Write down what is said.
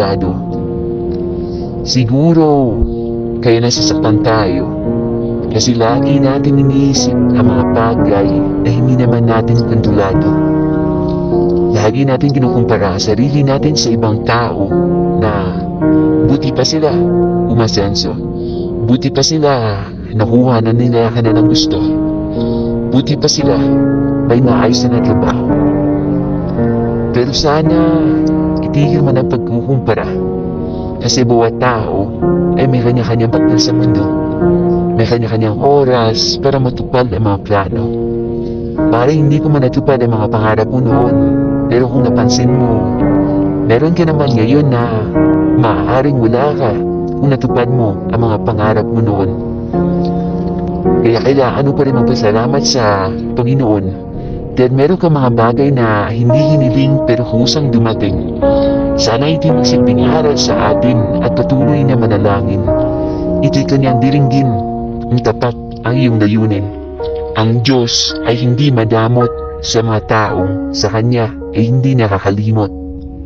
kontrolado. Siguro, kaya nasasaktan tayo. Kasi lagi natin iniisip ang mga bagay na hindi naman natin kontrolado. Lagi natin kinukumpara ang sarili natin sa ibang tao na buti pa sila umasenso. Buti pa sila nakuha na nila ka ng gusto. Buti pa sila may naayos na trabaho. Pero sana itigil man ang pagkukumpara. Kasi bawat tao ay may kanya-kanyang papel sa mundo. May kanya-kanyang oras para matupad ang mga plano. Para hindi ko man natupad ang mga pangarap mo noon. Pero kung napansin mo, meron ka naman ngayon na maaaring wala ka kung natupad mo ang mga pangarap mo noon. Kaya kailangan mo pa rin magpasalamat sa Panginoon dahil meron ka mga bagay na hindi hiniling pero kusang dumating. Sana ito'y magsilbing aral sa atin at patuloy na manalangin. Ito'y kanyang diringgin ang tapat ang iyong layunin. Ang Diyos ay hindi madamot sa mga taong sa Kanya ay hindi nakakalimot.